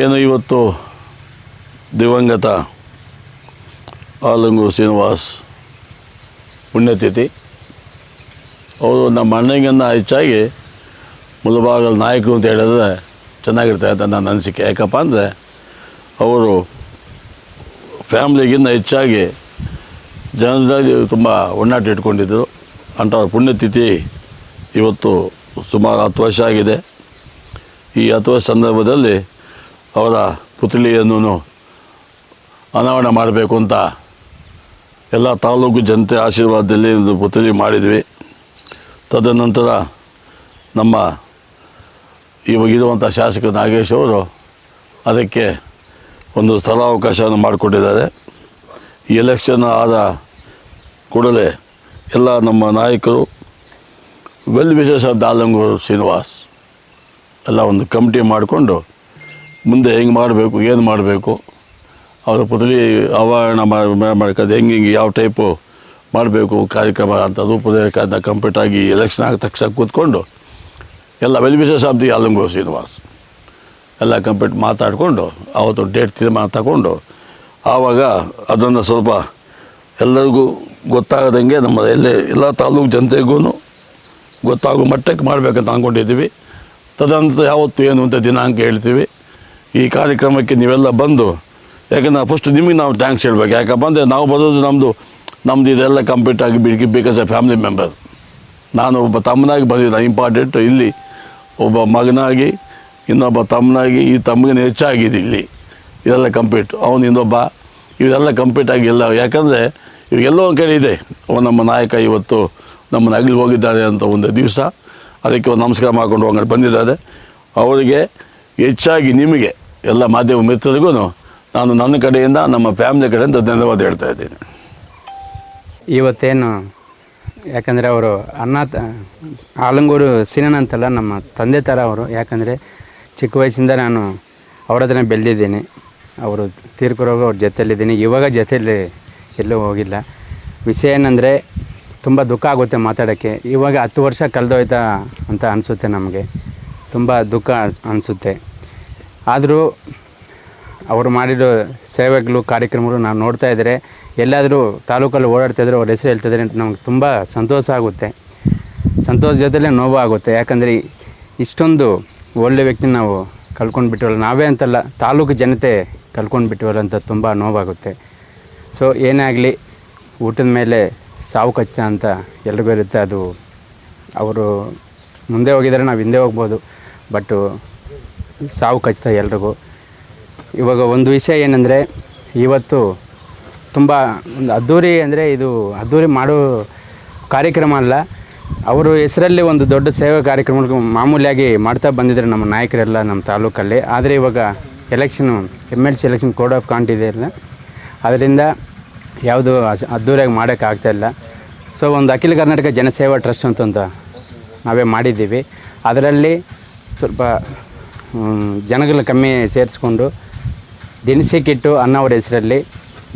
ಏನು ಇವತ್ತು ದಿವಂಗತ ಆಲಂಗೂರು ಶ್ರೀನಿವಾಸ್ ಪುಣ್ಯತಿಥಿ? ಅವರು ನಮ್ಮ ಅಣ್ಣಿಗನ್ನು ಹೆಚ್ಚಾಗಿ ಮುಲಭಾಗದ ನಾಯಕರು ಅಂತ ಹೇಳಿದ್ರೆ ಚೆನ್ನಾಗಿರ್ತಾರೆ ಅಂತ ನನ್ನ ಅನಿಸಿಕೆ. ಯಾಕಪ್ಪ ಅಂದರೆ ಅವರು ಫ್ಯಾಮ್ಲಿಗಿನ್ನ ಹೆಚ್ಚಾಗಿ ಜನರಲ್ಲಿ ತುಂಬ ಒಣ್ಣಾಟ ಇಟ್ಕೊಂಡಿದ್ದರು. ಅಂಥವ್ರ ಪುಣ್ಯತಿಥಿ ಇವತ್ತು ಸುಮಾರು ಹತ್ತು ವರ್ಷ ಆಗಿದೆ. ಈ ಹತ್ತು ವರ್ಷ ಸಂದರ್ಭದಲ್ಲಿ ಅವರ ಪುತ್ಳಿಯನ್ನು ಅನಾವರಣ ಮಾಡಬೇಕು ಅಂತ ಎಲ್ಲ ತಾಲೂಕು ಜನತೆ ಆಶೀರ್ವಾದದಲ್ಲಿ ಒಂದು ಪುತ್ಳಿ ಮಾಡಿದ್ವಿ. ತದನಂತರ ನಮ್ಮ ಇವಾಗಿರುವಂಥ ಶಾಸಕ ನಾಗೇಶ್ ಅವರು ಅದಕ್ಕೆ ಒಂದು ಸ್ಥಳಾವಕಾಶವನ್ನು ಮಾಡಿಕೊಟ್ಟಿದ್ದಾರೆ. ಈ ಎಲೆಕ್ಷನ್ ಆದ ಕೂಡಲೇ ಎಲ್ಲ ನಮ್ಮ ನಾಯಕರು, ವೆಲ್ ವಿಶೇಷ ದಾಲಂಗೂರು ಶ್ರೀನಿವಾಸ್ ಎಲ್ಲ ಒಂದು ಕಮಿಟಿ ಮಾಡಿಕೊಂಡು ಮುಂದೆ ಹೆಂಗೆ ಮಾಡಬೇಕು, ಏನು ಮಾಡಬೇಕು? ಅವರ ಪುತ್ಲಿ ಆವರಣ ಮಾಡ್ಕೊಂಡು ಹೆಂಗೆ ಹೆಂಗೆ ಯಾವ ಟೈಪು ಮಾಡಬೇಕು ಕಾರ್ಯಕ್ರಮ ಅಂತ ಅದನ್ನ ಕಂಪ್ಲೀಟ್ ಆಗಿ ಎಲೆಕ್ಷನ್ ಆದ ತಕ್ಷಣ ಕೂತ್ಕೊಂಡು ಎಲ್ಲ well-wishers of the Alangur Srinivas ಎಲ್ಲ ಕಂಪ್ಲೀಟ್ ಮಾತಾಡಿಕೊಂಡು, ಅವತ್ತು ಡೇಟ್ ತೀರ್ಮಾನ ತಗೊಂಡು ಆವಾಗ ಅದನ್ನು ಸ್ವಲ್ಪ ಎಲ್ಲರಿಗೂ ಗೊತ್ತಾಗದಂಗೆ ನಮ್ಮ ಎಲ್ಲೇ, ಎಲ್ಲ ತಾಲೂಕು ಜನತೆಗೂ ಗೊತ್ತಾಗೋ ಮಟ್ಟಕ್ಕೆ ಮಾಡಬೇಕಂತ ಅಂದ್ಕೊಂಡಿದ್ದೀವಿ. ತದನಂತರ ಯಾವತ್ತು ಏನು ಅಂತ ದಿನಾಂಕ ಹೇಳ್ತೀವಿ. ಈ ಕಾರ್ಯಕ್ರಮಕ್ಕೆ ನೀವೆಲ್ಲ ಬಂದು ಯಾಕಂದ್ರೆ ಫಸ್ಟ್ ನಿಮಗೆ ನಾವು ಥ್ಯಾಂಕ್ಸ್ ಹೇಳ್ಬೇಕು. ಯಾಕಪ್ಪ ನಾವು ಬರೋದು ನಮ್ಮದು ನಮ್ಮದು ಇದೆಲ್ಲ ಕಂಪ್ಲೀಟ್ ಆಗಿ ಬಿಡಿ ಬಿಕಾಸ್ ಎ ಫ್ಯಾಮಿಲಿ ಮೆಂಬರ್ ನಾನು ಒಬ್ಬ ತಮ್ಮನಾಗಿ ಬಂದಿದ್ದ ಇಂಪಾರ್ಟೆಂಟ್ ಇಲ್ಲಿ. ಒಬ್ಬ ಮಗನಾಗಿ, ಇನ್ನೊಬ್ಬ ತಮ್ಮನಾಗಿ, ಈ ತಮ್ಮಗಿನ ಹೆಚ್ಚಾಗಿದೆ ಇಲ್ಲಿ. ಇದೆಲ್ಲ ಕಂಪ್ಲೀಟ್ ಅವನು ಇನ್ನೊಬ್ಬ, ಇವೆಲ್ಲ ಕಂಪ್ಲೀಟ್ ಆಗಿ ಎಲ್ಲ, ಯಾಕಂದರೆ ಇವಾಗೆಲ್ಲೋ ಒಂದು ಕಡೆ ಇದೆ. ನಮ್ಮ ನಾಯಕ ಇವತ್ತು ನಮ್ಮನ್ನು ಅಗಲಿ ಹೋಗಿದ್ದಾರೆ ಅಂತ ಒಂದು ದಿವಸ. ಅದಕ್ಕೆ ಒಂದು ನಮಸ್ಕಾರ ಮಾಡ್ಕೊಂಡು ಹೋಗಿ ಬಂದಿದ್ದಾರೆ. ಅವರಿಗೆ ಹೆಚ್ಚಾಗಿ ನಿಮಗೆ ಎಲ್ಲ ಮಾಧ್ಯಮ ಮಿತ್ರರಿಗೂ ನಾನು ನನ್ನ ಕಡೆಯಿಂದ, ನಮ್ಮ ಫ್ಯಾಮಿಲಿ ಕಡೆಯಿಂದ ಧನ್ಯವಾದ ಹೇಳ್ತಾ ಇದ್ದೀನಿ. ಇವತ್ತೇನು, ಯಾಕಂದರೆ ಅವರು ಅನ್ನ ಆಲಂಗೂರು ಸಿನನ್ ಅಂತಲ್ಲ, ನಮ್ಮ ತಂದೆ ಥರ ಅವರು, ಯಾಕಂದರೆ ಚಿಕ್ಕ ವಯಸ್ಸಿಂದ ನಾನು ಅವ್ರ ಹತ್ರನೇ ಬೆಳೆದಿದ್ದೀನಿ. ಅವರು ತೀರ್ಕೊರೋಗ ಅವ್ರ ಜೊತೆಯಲ್ಲಿದ್ದೀನಿ. ಇವಾಗ ಜೊತೆಯಲ್ಲಿ ಎಲ್ಲೂ ಹೋಗಿಲ್ಲ. ವಿಷಯ ಏನಂದರೆ, ತುಂಬ ದುಃಖ ಆಗುತ್ತೆ ಮಾತಾಡೋಕ್ಕೆ. ಇವಾಗ ಹತ್ತು ವರ್ಷ ಕಳೆದೋಯ್ತಾ ಅಂತ ಅನಿಸುತ್ತೆ ನಮಗೆ. ತುಂಬ ದುಃಖ ಅನಿಸುತ್ತೆ. ಆದರೂ ಅವರು ಮಾಡಿರೋ ಸೇವೆಗಳು ಕಾರ್ಯಕ್ರಮಗಳು ನಾವು ನೋಡ್ತಾ ಇದ್ದರೆ, ಎಲ್ಲಾದರೂ ತಾಲೂಕಲ್ಲಿ ಓಡಾಡ್ತಾ ಇದ್ದರೆ ಅವ್ರ ಹೆಸರು ಹೇಳ್ತಿದ್ರೆ ನಮ್ಗೆ ತುಂಬ ಸಂತೋಷ ಆಗುತ್ತೆ. ಸಂತೋಷ ಜೊತೆಲೆ ನೋವು ಆಗುತ್ತೆ. ಯಾಕಂದರೆ ಇಷ್ಟೊಂದು ಒಳ್ಳೆ ವ್ಯಕ್ತಿ ನಾವು ಕಳ್ಕೊಂಡು ಬಿಟ್ಟಿವಲ್ಲ ನಾವೇ ಅಂತಲ್ಲ, ತಾಲೂಕು ಜನತೆ ಕಳ್ಕೊಂಡು ಬಿಟ್ಟಿವಲ್ಲ ಅಂತ ತುಂಬ ನೋವಾಗುತ್ತೆ. ಸೊ, ಏನೇ ಆಗಲಿ, ಊಟದ ಮೇಲೆ ಸಾವು ಖಚಿತ ಅಂತ ಎಲ್ರಿಗೂ ಇರುತ್ತೆ. ಅದು ಅವರು ಮುಂದೆ ಹೋಗಿದ್ದಾರೆ, ನಾವು ಹಿಂದೆ ಹೋಗ್ಬೋದು. ಬಟ್ಟು ಸಾವು ಖಚಿತ ಎಲ್ರಿಗೂ. ಇವಾಗ ಒಂದು ವಿಷಯ ಏನಂದರೆ, ಇವತ್ತು ತುಂಬ ಒಂದು ಅದ್ಧೂರಿ ಅಂದರೆ ಇದು ಅದ್ಧೂರಿ ಮಾಡೋ ಕಾರ್ಯಕ್ರಮ ಅಲ್ಲ. ಅವರು ಹೆಸರಲ್ಲಿ ಒಂದು ದೊಡ್ಡ ಸೇವಾ ಕಾರ್ಯಕ್ರಮ ಮಾಮೂಲಿಯಾಗಿ ಮಾಡ್ತಾ ಬಂದಿದ್ದಾರೆ ನಮ್ಮ ನಾಯಕರೆಲ್ಲ ನಮ್ಮ ತಾಲೂಕಲ್ಲಿ. ಆದರೆ ಇವಾಗ election M L C election code of conduct ಇದೆ ಅಲ್ಲ. ಅದರಿಂದ ಯಾವುದು ಅದ್ಧೂರಿಯಾಗಿ ಮಾಡೋಕ್ಕಾಗ್ತಾ ಇಲ್ಲ. ಸೊ ಒಂದು ಅಖಿಲ ಕರ್ನಾಟಕ ಜನಸೇವಾ ಟ್ರಸ್ಟ್ ಅಂತ ಒಂದು ನಾವೇ ಮಾಡಿದ್ದೀವಿ. ಅದರಲ್ಲಿ ಸ್ವಲ್ಪ ಜನಗಳು ಕಮ್ಮಿ ಸೇರಿಸ್ಕೊಂಡು ದಿನಸಿ ಕಿಟ್ಟು ಅನ್ನವ್ರ ಹೆಸರಲ್ಲಿ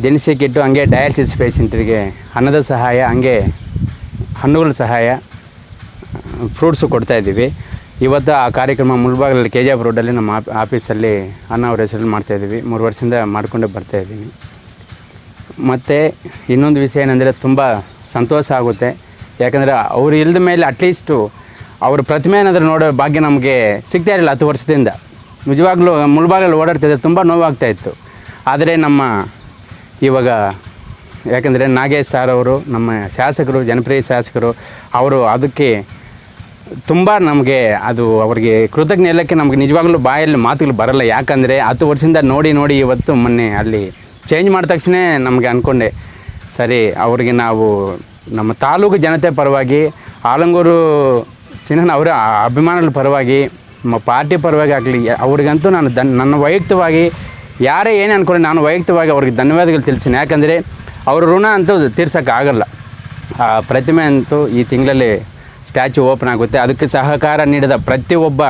ದಿನಸಿ ಕಿಟ್ಟು ಹಂಗೆ ಡಯಾಲಿಸಿಸ್ ಪೇಷಂಟ್ರಿಗೆ ಅನ್ನದ ಸಹಾಯ, ಹಂಗೆ ಹಣ್ಣುಗಳ ಸಹಾಯ ಫ್ರೂಟ್ಸು ಕೊಡ್ತಾಯಿದ್ದೀವಿ ಇವತ್ತು ಆ ಕಾರ್ಯಕ್ರಮ ಮುಳ್ಬಾಗಲಲ್ಲಿ ಕೆ ಜಿ ಎಫ್ ರೋಡಲ್ಲಿ ನಮ್ಮ ಆಫೀಸಲ್ಲಿ ಅನ್ನ ಹೆಸರಲ್ಲಿ ಮಾಡ್ತಾಯಿದ್ದೀವಿ ಮೂರು ವರ್ಷದಿಂದ ಮಾಡಿಕೊಂಡೇ ಬರ್ತಾಯಿದ್ದೀನಿ ಮತ್ತು ಇನ್ನೊಂದು ವಿಷಯ ಏನಂದರೆ ತುಂಬ ಸಂತೋಷ ಆಗುತ್ತೆ. ಯಾಕಂದರೆ ಅವ್ರು ಇಲ್ಲದ ಮೇಲೆ ಅಟ್ಲೀಸ್ಟು ಅವ್ರ ಪ್ರತಿಮೆ ಏನಾದರೂ ನೋಡೋ ಭಾಗ್ಯ ನಮಗೆ ಸಿಗ್ತಾ ಇರಲಿಲ್ಲ ಹತ್ತು ವರ್ಷದಿಂದ. ನಿಜವಾಗ್ಲೂ ಮುಳ್ಬಾಗಲ್ಲಿ ಓಡಾಡ್ತಿದ್ದೆ ತುಂಬ ನೋವಾಗ್ತಾ ಇತ್ತು. ಆದರೆ ನಮ್ಮ ಇವಾಗ ಯಾಕಂದರೆ ನಾಗೇಶ್ ಸಾರ್ ಅವರು, ನಮ್ಮ ಶಾಸಕರು, ಜನಪ್ರಿಯ ಶಾಸಕರು, ಅವರು ಅದಕ್ಕೆ ತುಂಬ ನಮಗೆ ಅದು ಅವರಿಗೆ ಕೃತಜ್ಞ ಎಲ್ಲಕ್ಕೆ ನಮಗೆ ನಿಜವಾಗ್ಲೂ ಬಾಯಲ್ಲಿ ಮಾತುಗಳು ಬರಲ್ಲ. ಯಾಕಂದರೆ ಹತ್ತು ವರ್ಷದಿಂದ ನೋಡಿ ನೋಡಿ ಇವತ್ತು ಮೊನ್ನೆ ಅಲ್ಲಿ ಚೇಂಜ್ ಮಾಡಿದ ತಕ್ಷಣ ನಮಗೆ ಅಂದ್ಕೊಂಡೆ ಸರಿ ಅವ್ರಿಗೆ ನಾವು ನಮ್ಮ ತಾಲೂಕು ಜನತೆ ಪರವಾಗಿ ಆಲಂಗೂರು ಸಿನನ್ ಅವರ ಅಭಿಮಾನಗಳ ಪರವಾಗಿ ನಮ್ಮ ಪಾರ್ಟಿ ಪರವಾಗಿ ಆಗಲಿ, ಅವ್ರಿಗಂತೂ ನಾನು ದನ್ ನನ್ನ ವೈಯಕ್ತಿಕವಾಗಿ ಯಾರೇ ಏನೇ ಅಂದ್ಕೊಳ್ಳಿ ನಾನು ವೈಯಕ್ತಿಕವಾಗಿ ಅವ್ರಿಗೆ ಧನ್ಯವಾದಗಳು ತಿಳಿಸಿನ ಯಾಕಂದರೆ ಅವ್ರ ಋಣ ಅಂತೂ ತೀರ್ಸೋಕ್ಕಾಗಲ್ಲ ಆ ಪ್ರತಿಮೆ ಅಂತೂ ಈ ತಿಂಗಳಲ್ಲಿ ಸ್ಟ್ಯಾಚು ಓಪನ್ ಆಗುತ್ತೆ. ಅದಕ್ಕೆ ಸಹಕಾರ ನೀಡಿದ ಪ್ರತಿಯೊಬ್ಬ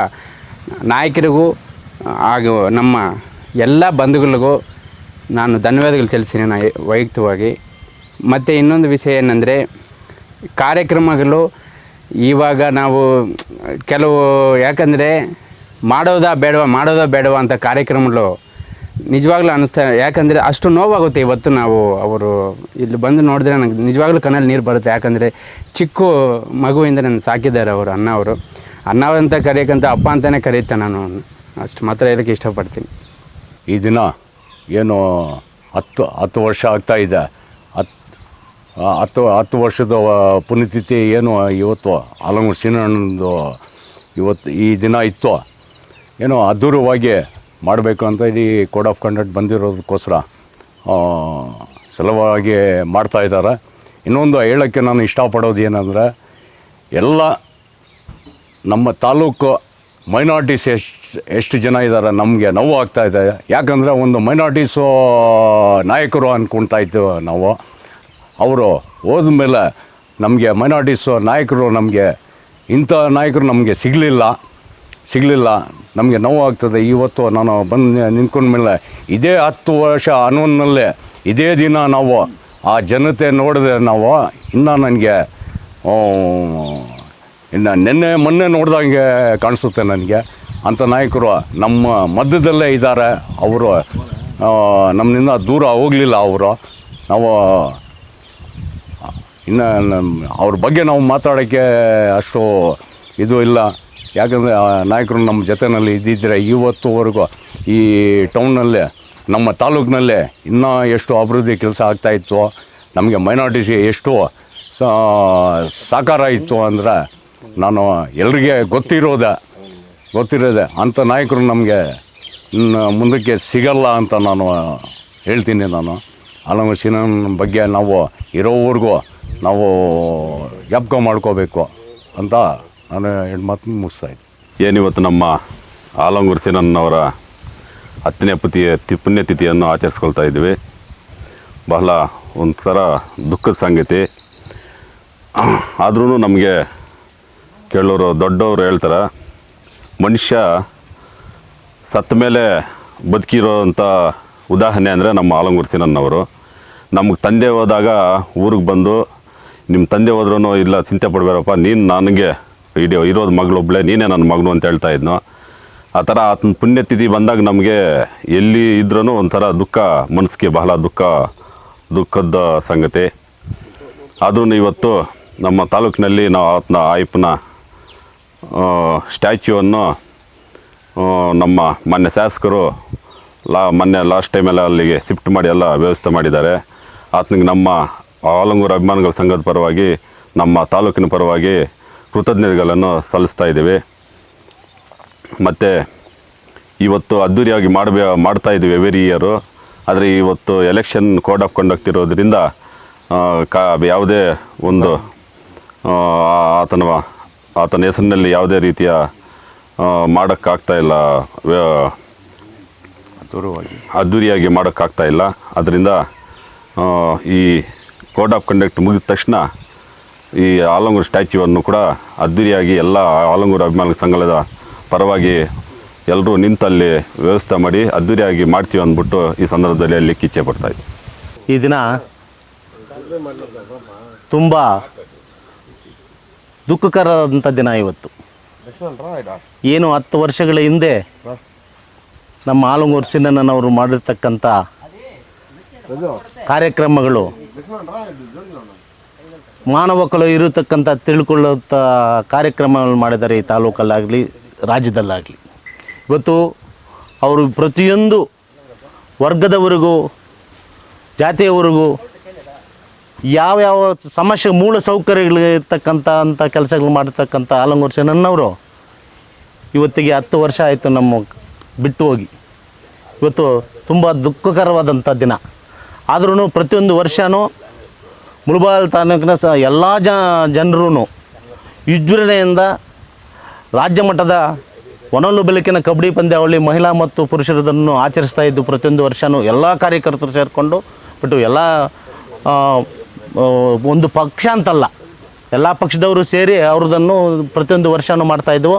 ನಾಯಕರಿಗೂ, ಹಾಗೂ ನಮ್ಮ ಎಲ್ಲ ಬಂಧುಗಳಿಗೂ ನಾನು ಧನ್ಯವಾದಗಳು ತಿಳಿಸ್ತೀನಿ ನಾನು ವೈಯಕ್ತಿಕವಾಗಿ ಮತ್ತು ಇನ್ನೊಂದು ವಿಷಯ ಏನಂದರೆ, ಕಾರ್ಯಕ್ರಮಗಳು ಇವಾಗ ನಾವು ಕೆಲವು, ಯಾಕಂದರೆ ಮಾಡೋದಾ ಬೇಡವಾ ಮಾಡೋದಾ ಬೇಡವಾ ಅಂತ ಕಾರ್ಯಕ್ರಮಗಳು ನಿಜವಾಗ್ಲೂ ಅನ್ನಿಸ್ತಾ ಯಾಕಂದರೆ ಅಷ್ಟು ನೋವಾಗುತ್ತೆ ಇವತ್ತು ನಾವು ಅವರು ಇಲ್ಲಿ ಬಂದು ನೋಡಿದ್ರೆ ನನಗೆ ನಿಜವಾಗ್ಲೂ ಕಣ್ಣಲ್ಲಿ ನೀರು ಬರುತ್ತೆ. ಯಾಕಂದರೆ ಚಿಕ್ಕ ಮಗುವಿಂದ ನನ್ನ ಸಾಕಿದ್ದಾರೆ ಅವರು, ಅಣ್ಣ ಅವರು. ಅಣ್ಣ ಅಂತ ಕರೆಯೋಕ್ಕಂತ ಅಪ್ಪ ಅಂತಲೇ ಕರೀತೆ ನಾನು. ಅಷ್ಟು ಮಾತ್ರ ಹೇಳೋಕ್ಕೆ ಇಷ್ಟಪಡ್ತೀನಿ. ಈ ದಿನ ಏನು ಹತ್ತು ಹತ್ತು ವರ್ಷ ಆಗ್ತಾ ಇದೆ. ಹತ್ತು ಹತ್ತು ವರ್ಷದ ಪುಣ್ಯತಿಥಿ ಏನು ಇವತ್ತು ಆಲಂಗೂರು ಸೀನಣ್ಣನದು ಇವತ್ತು ಈ ದಿನ ಇತ್ತು. ಏನೋ ಅದ್ಧೂರವಾಗಿ ಮಾಡಬೇಕು ಅಂತ ಇಲ್ಲಿ ಕೋಡ್ ಆಫ್ ಕಂಡಕ್ಟ್ ಬಂದಿರೋದಕ್ಕೋಸ್ಕರ ಆ, ಸುಲಭವಾಗಿ ಮಾಡ್ತಾ ಇದ್ದಾರೆ. ಇನ್ನೊಂದು ಹೇಳೋಕ್ಕೆ ನಾನು ಇಷ್ಟಪಡೋದು ಏನಂದರೆ ಎಲ್ಲ ನಮ್ಮ ತಾಲೂಕು ಮೈನಾರಿಟೀಸ್ ಎಷ್ಟು ಎಷ್ಟು ಜನ ಇದ್ದಾರೆ ನಮಗೆ ನೋವು ಆಗ್ತಾ ಇದೆ. ಯಾಕಂದರೆ ಒಂದು ಮೈನಾರಿಟೀಸು ನಾಯಕರು ಅಂದ್ಕೊಳ್ತಾ ಇದ್ದೇವೆ ನಾವು. ಅವರು ಹೋದ ಮೇಲೆ ನಮಗೆ ಮೈನಾರಿಟೀಸು ನಾಯಕರು ನಮಗೆ, ಇಂಥ ನಾಯಕರು ನಮಗೆ ಸಿಗಲಿಲ್ಲ ಸಿಗಲಿಲ್ಲ. ನಮಗೆ ನೋವಾಗ್ತದೆ ಇವತ್ತು ನಾನು ಬಂದು ನಿಂತ್ಕೊಂಡ ಮೇಲೆ ಇದೇ ಹತ್ತು ವರ್ಷ ಅನ್ನೋದ್ಮೇಲೆ ಇದೇ ದಿನ ನಾವು ಆ ಜನತೆ ನೋಡಿದೆ ನಾವು ಇನ್ನೂ ನನಗೆ ಇನ್ನು ನಿನ್ನೆ, ಮೊನ್ನೆ ನೋಡ್ದಂಗೆ ಕಾಣಿಸುತ್ತೆ ನನಗೆ. ಅಂಥ ನಾಯಕರು ನಮ್ಮ ಮಧ್ಯದಲ್ಲೇ ಇದ್ದಾರೆ. ಅವರು ನಮ್ಮಿಂದ ದೂರ ಹೋಗಲಿಲ್ಲ ಅವರು. ನಾವು ಇನ್ನು ಅವ್ರ ಬಗ್ಗೆ ನಾವು ಮಾತಾಡೋಕ್ಕೆ ಅಷ್ಟು ಇದು ಇಲ್ಲ. ಯಾಕಂದರೆ ನಾಯಕರು ನಮ್ಮ ಜೊತೆಯಲ್ಲಿ ಇದ್ದಿದ್ದರೆ ಇವತ್ತುವರೆಗೂ ಈ ಟೌನ್ನಲ್ಲೇ ನಮ್ಮ ತಾಲೂಕಿನಲ್ಲೇ ಇನ್ನೂ ಎಷ್ಟು ಅಭಿವೃದ್ಧಿ ಕೆಲಸ ಆಗ್ತಾಯಿತ್ತು ನಮಗೆ ಮೈನಾರಿಟಿಸಿ ಎಷ್ಟು ಸಾಕಾರ ಇತ್ತು ಅಂದರೆ ನಾನು ಎಲ್ರಿಗೆ ಗೊತ್ತಿರೋದೆ ಗೊತ್ತಿರೋದೆ ಅಂಥ ನಾಯಕರು ನಮಗೆ ಮುಂದಕ್ಕೆ ಸಿಗಲ್ಲ ಅಂತ ನಾನು ಹೇಳ್ತೀನಿ ನಾನು. ಆಲಮಸಿನ ಬಗ್ಗೆ ನಾವು ಇರೋವರೆಗೂ ನಾವು ಜ್ಞಾಪಕ ಮಾಡ್ಕೋಬೇಕು ಅಂತ ನಾನು ಹೆಣ್ಣು ಮಾತು ಮುಗಿಸ್ತಾ ಇದ್ದೀನಿ. ಏನಿವತ್ತು ನಮ್ಮ ಆಲಂಗೂರು ಸೇನನ್ನವರ ಹತ್ತನೇ ಪತಿಯ ಪುಣ್ಯತಿಥಿಯನ್ನು ಆಚರಿಸ್ಕೊಳ್ತಾ ಇದ್ದೀವಿ. ಬಹಳ ಒಂಥರ ದುಃಖದ ಸಂಗತಿ. ಆದ್ರೂ ನಮಗೆ ಕೇಳೋರು ದೊಡ್ಡವರು ಹೇಳ್ತಾರೆ, ಮನುಷ್ಯ ಸತ್ತ ಮೇಲೆ ಬದುಕಿರೋಂಥ ಉದಾಹರಣೆ ಅಂದರೆ ನಮ್ಮ ಆಲಂಗೂರು ಸೇನನ್ನವರು ನಮಗೆ ತಂದೆ ಹೋದಾಗ ಊರಿಗೆ ಬಂದು ನಿಮ್ಮ ತಂದೆ ಹೋದ್ರೂ ಇಲ್ಲ, ಚಿಂತೆ ಪಡಬೇಡಪ್ಪ, ನೀನು ನನಗೆ ಇಡೀ ಇರೋದು ಮಗಳೊಬ್ಬಳೆ ನೀನೇ ನನ್ನ ಮಗನು ಅಂತ ಹೇಳ್ತಾ ಇದ್ನು? ಆ ಥರ ಆತನ ಪುಣ್ಯತಿಥಿ ಬಂದಾಗ ನಮಗೆ ಎಲ್ಲಿ ಇದ್ರೂ ಒಂಥರ ದುಃಖ, ಮನಸ್ಸಿಗೆ ಬಹಳ ದುಃಖ, ದುಃಖದ ಸಂಗತಿ. ಆದ್ರೂ ಇವತ್ತು ನಮ್ಮ ತಾಲೂಕಿನಲ್ಲಿ ನಾವು ಆತನ ಆಯಪ್ಪನ ಸ್ಟ್ಯಾಚ್ಯೂವನ್ನು ನಮ್ಮ ಮಾನ್ಯ ಶಾಸಕರು ಲಾ ಮೊನ್ನೆ ಲಾಸ್ಟ್ ಟೈಮೆಲ್ಲ ಅಲ್ಲಿಗೆ ಶಿಫ್ಟ್ ಮಾಡಿ ಎಲ್ಲ ವ್ಯವಸ್ಥೆ ಮಾಡಿದ್ದಾರೆ. ಆತನಿಗೆ ನಮ್ಮ ಆಲಂಗೂರು ಅಭಿಮಾನಿಗಳ ಸಂಘದ ಪರವಾಗಿ ನಮ್ಮ ತಾಲೂಕಿನ ಪರವಾಗಿ ಕೃತಜ್ಞತೆಗಳನ್ನು ಸಲ್ಲಿಸ್ತಾ ಇದ್ದೀವಿ. ಮತ್ತು ಇವತ್ತು ಅದ್ದೂರಿಯಾಗಿ ಮಾಡಬೇ ಮಾಡ್ತಾ ಇದ್ದೀವಿ ಎವ್ರಿ ಇಯರು. ಆದರೆ ಇವತ್ತು ಎಲೆಕ್ಷನ್ ಕೋಡ್ ಆಫ್ ಕಂಡಕ್ಟ್ ಇರೋದ್ರಿಂದ ಕಾ ಯಾವುದೇ ಒಂದು ಆತನ ಆತನ ಹೆಸರಿನಲ್ಲಿ ಯಾವುದೇ ರೀತಿಯ ಮಾಡೋಕ್ಕಾಗ್ತಾಯಿಲ್ಲ ಮಾಡೋಕ್ಕಾಗ್ತಾಯಿಲ್ಲ ದೂರವಾಗಿ ಅದ್ಧೂರಿಯಾಗಿ ಮಾಡೋಕ್ಕಾಗ್ತಾ ಇಲ್ಲ. ಅದರಿಂದ ಈ ಕೋಡ್ ಆಫ್ ಕಂಡಕ್ಟ್ ಮುಗಿದ ತಕ್ಷಣ ಈ ಆಲಂಗೂರು ಸ್ಟ್ಯಾಚ್ಯೂವನ್ನು ಕೂಡ ಅದ್ದೂರಿಯಾಗಿ ಎಲ್ಲ ಆಲಂಗೂರು ಅಭಿಮಾನ ಸಂಘದ ಪರವಾಗಿ ಎಲ್ಲರೂ ನಿಂತಲ್ಲಿ ವ್ಯವಸ್ಥೆ ಮಾಡಿ ಅದ್ದೂರಿಯಾಗಿ ಮಾಡ್ತೀವಿ ಅಂದ್ಬಿಟ್ಟು ಈ ಸಂದರ್ಭದಲ್ಲಿ ಅಲ್ಲಿ ಕಿಚ್ಚೆ ಪಡ್ತಾ ಇದ್ದೆ ಈ ದಿನ ತುಂಬ ದುಃಖಕರವಾದಂಥ ದಿನ ಇವತ್ತು. ಏನು ಹತ್ತು ವರ್ಷಗಳ ಹಿಂದೆ ನಮ್ಮ ಆಲಂಗೂರು ಸಿನ್ನಣ್ಣನವರು ಮಾಡಿರ್ತಕ್ಕಂಥ ಕಾರ್ಯಕ್ರಮಗಳು ಮಾನವಕಲು ಇರತಕ್ಕಂಥ ತಿಳ್ಕೊಳ್ಳುವಂಥ ಕಾರ್ಯಕ್ರಮಗಳನ್ನು ಮಾಡಿದ್ದಾರೆ ಈ ತಾಲೂಕಲ್ಲಾಗಲಿ, ರಾಜ್ಯದಲ್ಲಾಗಲಿ. ಇವತ್ತು ಅವರು ಪ್ರತಿಯೊಂದು ವರ್ಗದವರಿಗೂ, ಜಾತಿಯವರಿಗೂ ಯಾವ್ಯಾವ ಸಮಸ್ಯೆ ಮೂಲ ಸೌಕರ್ಯಗಳು ಇರ್ತಕ್ಕಂಥ ಅಂಥ ಕೆಲಸಗಳು ಮಾಡಿರ್ತಕ್ಕಂಥ ಆಲಂಗೂರು ಇವತ್ತಿಗೆ ಹತ್ತು ವರ್ಷ ಆಯಿತು ನಮ್ಮ ಬಿಟ್ಟು ಹೋಗಿ. ಇವತ್ತು ತುಂಬ ದುಃಖಕರವಾದಂಥ ದಿನ. ಆದ್ರೂ ಪ್ರತಿಯೊಂದು ವರ್ಷವೂ ಮುಳಬಾಲ್ ತಾಲೂಕಿನ ಸ ಎಲ್ಲ ಜ ಜನರೂ ವಿಜೃಂಭಣೆಯಿಂದ ರಾಜ್ಯ ಮಟ್ಟದ ಒನಲು ಬೆಳಕಿನ ಕಬಡ್ಡಿ ಪಂದ್ಯಾವಳಿ ಮಹಿಳಾ ಮತ್ತು ಪುರುಷರದನ್ನು ಆಚರಿಸ್ತಾ ಇದ್ದು ಪ್ರತಿಯೊಂದು ವರ್ಷವೂ ಎಲ್ಲ ಕಾರ್ಯಕರ್ತರು ಸೇರಿಕೊಂಡು ಬಿಟ್ಟು ಎಲ್ಲ ಒಂದು ಪಕ್ಷ ಅಂತಲ್ಲ, ಎಲ್ಲ ಪಕ್ಷದವರು ಸೇರಿ ಅವ್ರದನ್ನು ಪ್ರತಿಯೊಂದು ವರ್ಷವೂ ಮಾಡ್ತಾಯಿದ್ವು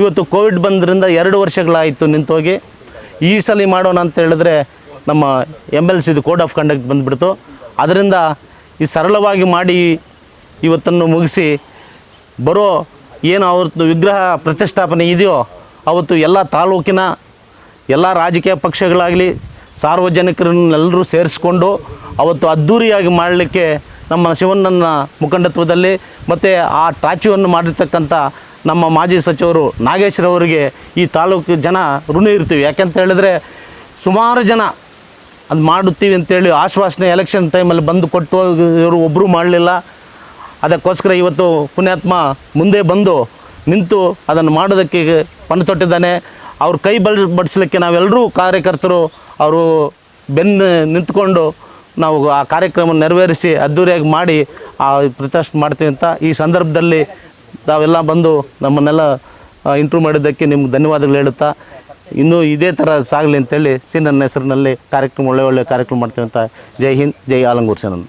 ಇವತ್ತು ಕೋವಿಡ್ ಬಂದ್ರಿಂದ ಎರಡು ವರ್ಷಗಳಾಯಿತು ನಿಂತೋಗಿ. ಈ ಸಲ ಮಾಡೋಣ ಅಂತ ಹೇಳಿದ್ರೆ ನಮ್ಮ ಎಂ ಎಲ್ ಸಿದು ಕೋಡ್ ಆಫ್ ಕಂಡಕ್ಟ್ ಬಂದುಬಿಡ್ತು. ಅದರಿಂದ ಈ ಸರಳವಾಗಿ ಮಾಡಿ ಇವತ್ತನ್ನು ಮುಗಿಸಿ, ಬರೋ ಏನು ಅವತ್ತು ವಿಗ್ರಹ ಪ್ರತಿಷ್ಠಾಪನೆ ಇದೆಯೋ, ಅವತ್ತು ಎಲ್ಲ ತಾಲೂಕಿನ ಎಲ್ಲ ರಾಜಕೀಯ ಪಕ್ಷಗಳಾಗಲಿ, ಸಾರ್ವಜನಿಕರನ್ನೆಲ್ಲರೂ ಸೇರಿಸ್ಕೊಂಡು ಅವತ್ತು ಅದ್ಧೂರಿಯಾಗಿ ಮಾಡಲಿಕ್ಕೆ ನಮ್ಮ ಶಿವಣ್ಣನ ಮುಖಂಡತ್ವದಲ್ಲಿ ಮತ್ತು ಆ ಟಾಚುವನ್ನು ಮಾಡಿರ್ತಕ್ಕಂಥ ನಮ್ಮ ಮಾಜಿ ಸಚಿವರು ನಾಗೇಶ್ರವರಿಗೆ ಈ ತಾಲೂಕು ಜನ ಋಣ ಇರ್ತೀವಿ. ಯಾಕೆಂತ ಹೇಳಿದ್ರೆ ಸುಮಾರು ಜನ ಅದು ಮಾಡುತ್ತೀವಿ ಅಂತೇಳಿ ಆಶ್ವಾಸನೆ ಎಲೆಕ್ಷನ್ ಟೈಮಲ್ಲಿ ಬಂದು ಕೊಟ್ಟು ಇವರು ಒಬ್ಬರು ಮಾಡಲಿಲ್ಲ. ಅದಕ್ಕೋಸ್ಕರ ಇವತ್ತು ಪುಣ್ಯಾತ್ಮ ಮುಂದೆ ಬಂದು ನಿಂತು ಅದನ್ನು ಮಾಡೋದಕ್ಕೆ ಪಣ ತೊಟ್ಟಿದ್ದಾನೆ ಅವ್ರ ಕೈ ಬಳ ಬಡಿಸ್ಲಿಕ್ಕೆ ನಾವೆಲ್ಲರೂ ಕಾರ್ಯಕರ್ತರು, ಅವರು ಬೆನ್ನು ನಿಂತ್ಕೊಂಡು ನಾವು ಆ ಕಾರ್ಯಕ್ರಮ ನೆರವೇರಿಸಿ ಅದ್ದೂರಿಯಾಗಿ ಮಾಡಿ ಆ ಪ್ರತಿಷ್ಠೆ ಮಾಡ್ತೀವಿ ಅಂತ ಈ ಸಂದರ್ಭದಲ್ಲಿ ತಾವೆಲ್ಲ ಬಂದು ನಮ್ಮನ್ನೆಲ್ಲ ಇಂಟ್ರೂವ್ ಮಾಡಿದ್ದಕ್ಕೆ ನಿಮ್ಗೆ ಧನ್ಯವಾದಗಳು ಹೇಳುತ್ತಾ ಇನ್ನೂ ಇದೇ ಥರ ಸಾಗಲಿ ಅಂತೇಳಿ ಸಿ ನನ್ನ ಹೆಸರಿನಲ್ಲಿ ಕಾರ್ಯಕ್ರಮ, ಒಳ್ಳೆ ಒಳ್ಳೆ ಕಾರ್ಯಕ್ರಮ ಮಾಡ್ತೀವಿ ಅಂತ ಜೈ ಹಿಂದ್, ಜೈ ಆಲಂಗೂರ್ ಸೇನನ್